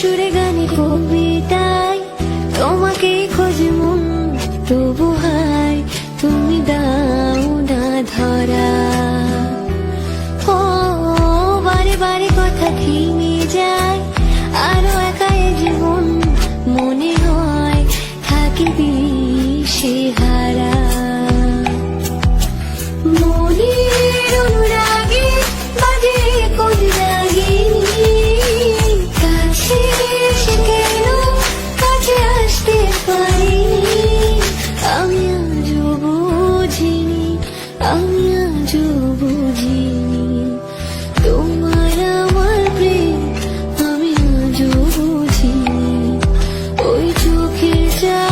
সুরে গানে কবিতায় তোমাকে খোঁজে মন তবু হাই তুমি দাও না ধরা। ও, বারে বারে কথা থেমে যায়। আমি আজও বুঝিনি তোমার আমার প্রেম আমি আজও বুঝিনি ওই চোখের যা